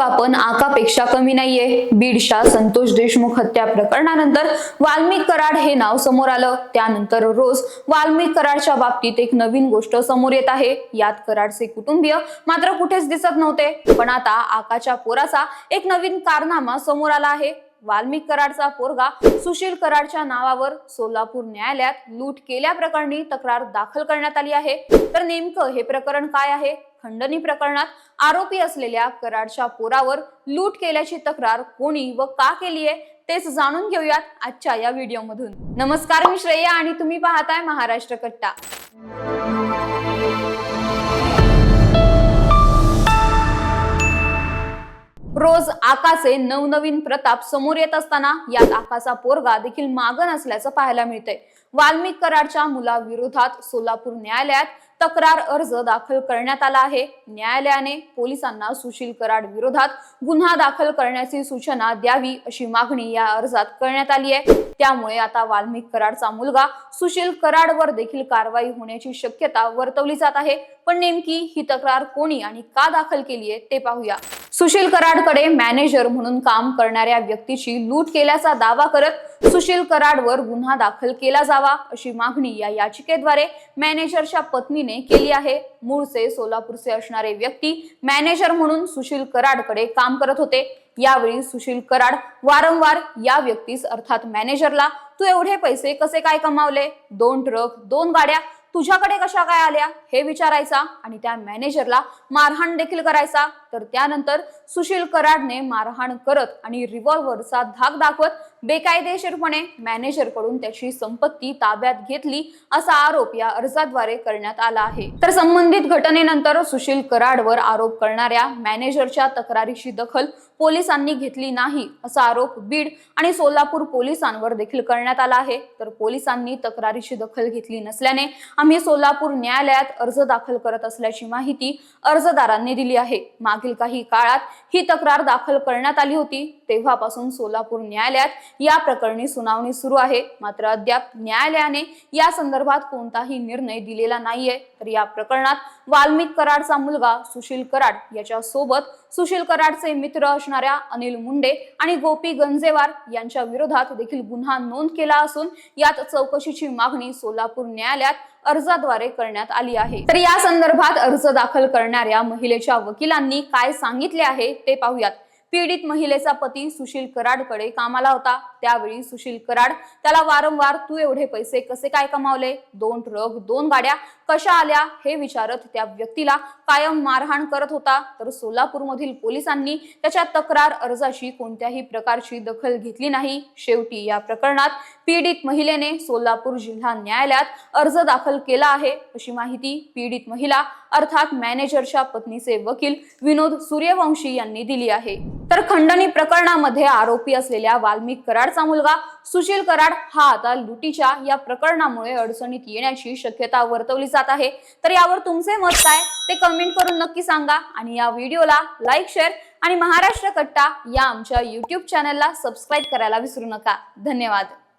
आपण आकापेक्षा कमी नाहीये. बीडच्या संतोष देशमुख हत्या प्रकरणानंतर वाल्मिक कराड हे नाव समोर आलं. त्यानंतर रोज वाल्मिक कराडच्या बाबतीत एक नवीन गोष्ट समोर येत आहे. यात कराडचे कुटुंबीय मात्र कुठेच दिसत नव्हते. पण आता आकाच्या पोराचा एक नवीन कारनामा समोर आला आहे. वाल्मिक कराडचा पोरगा सुशील कराडच्या नावावर सोलापूर न्यायालयात लूट केल्याप्रकरणी तक्रार दाखल करण्यात आली आहे. तर नेमकं हे प्रकरण काय आहे? खंडणी प्रकरणात आरोपी असलेल्या कराडच्या पोरावर लूट केल्याची तक्रार कोणी व का केली आहे तेच जाणून घेऊयात आजच्या या व्हिडिओमधून. नमस्कार मी श्रेया आणि तुम्ही पाहताय महाराष्ट्र कट्टा. रोज आकाचे नवनवीन प्रताप समोर येत असताना यात आकाचा पोरगा देखील मागं नसल्याचं पाहायला मिळतंय. वाल्मिक कराडच्या मुलाविरोधात सोलापूर न्यायालयात तक्रार अर्ज दाखल करण्यात आला आहे. न्यायालयाने पोलिसांना सुशील कराड विरोधात गुन्हा दाखल करण्याची सूचना द्यावी अशी मागणी या अर्जात करण्यात आली आहे. त्यामुळे आता वाल्मिक कराडचा मुलगा सुशील कराडवर देखील कारवाई होण्याची शक्यता वर्तवली जात आहे. पण नेमकी ही तक्रार कोणी आणि का दाखल केली आहे ते पाहूया. सुशील कराडकडे मॅनेजर म्हणून काम करणाऱ्या व्यक्तीची लूट केल्याचा दावा करत सुशील कराडवर गुन्हा दाखल केला जावा अशी मागणी या याचिकेद्वारे मॅनेजरच्या पत्नीने केली आहे. मूळचे सोलापूरचे असणारे व्यक्ती मॅनेजर म्हणून सुशील कराडकडे काम करत होते. यावेळी सुशील कराड वारंवार या व्यक्तीस अर्थात मॅनेजरला तू एवढे पैसे कसे काय कमावले? दोन ट्रक दोन गाड्या तुझ्याकडे कशा काय आल्या हे विचारायचा आणि त्या मॅनेजरला मारहाण देखील करायचा. तर त्यानंतर सुशील कराडने मारहाण करत आणि रिव्हॉल्व्हरचा धाक दाखवत बेकायदेशीरपणे मॅनेजरकडून त्याची संपत्ती ताब्यात घेतली असा आरोप या अर्जाद्वारे करण्यात आला आहे. तर संबंधित घटनेनंतर सुशील कराडवर आरोप करणाऱ्या मॅनेजरच्या तक्रारीची दखल पोलिसांनी घेतली नाही असा आरोप बीड आणि सोलापूर पोलिसांवर देखील करण्यात आला आहे. तर पोलिसांनी तक्रारीची दखल घेतली नसल्याने आम्ही सोलापूर न्यायालयात अर्ज दाखल करत असल्याची माहिती अर्जदारांनी दिली आहे. मागील काही काळात ही तक्रार दाखल करण्यात आली होती. तेव्हापासून सोलापूर न्यायालयात या प्रकरणी सुनावणी सुरू आहे. मात्र अद्याप न्यायालयाने या संदर्भात कोणताही निर्णय दिलेला नाहीये. तर या प्रकरणात वाल्मिक कराडचा मुलगा सुशील कराड याच्या सोबत सुशील कराडचे मित्र असणाऱ्या अनिल मुंडे आणि गोपी गंजेवार यांच्या विरोधात देखील गुन्हा नोंद केला असून यात चौकशीची मागणी सोलापूर न्यायालयात अर्जाद्वारे करण्यात आली आहे. तर या संदर्भात अर्ज दाखल करणाऱ्या महिलेच्या वकिलांनी काय सांगितले आहे ते पाहूयात. पीडित महिलेचा पती सुशील कराडकडे कामाला होता. त्यावेळी सुशील कराड त्याला वारंवार तू एवढे पैसे कसे काय कमावले? दोन ट्रक दोन गाड्या कशा आल्या? हे विचारत त्या व्यक्तीला कायम मारहाण करत होता. तर सोलापूरमधील पोलिसांनी त्याच्या तक्रार अर्जाची कोणत्याही प्रकारची दखल घेतली नाही. शेवटी या प्रकरणात पीडित महिलेने सोलापूर जिल्हा न्यायालयात अर्ज दाखल केला आहे. अशी माहिती पीडित महिला अर्थात मॅनेजरच्या पत्नीचे वकील विनोद सूर्यवंशी यांनी दिली आहे. तर खंडणी प्रकरणामध्ये आरोपी असलेल्या वाल्मिक कराडचा मुलगा सुशील कराड हा आता लुटीच्या या प्रकरणामुळे अडचणीत येण्याची शक्यता वर्तवली जात आहे. तर यावर तुमचे मत काय? ते कमेंट करून नक्की सांगा आणि या व्हिडिओला लाईक शेअर आणि महाराष्ट्र कट्टा या आमच्या युट्यूब चॅनलला सबस्क्राईब करायला विसरू नका. धन्यवाद.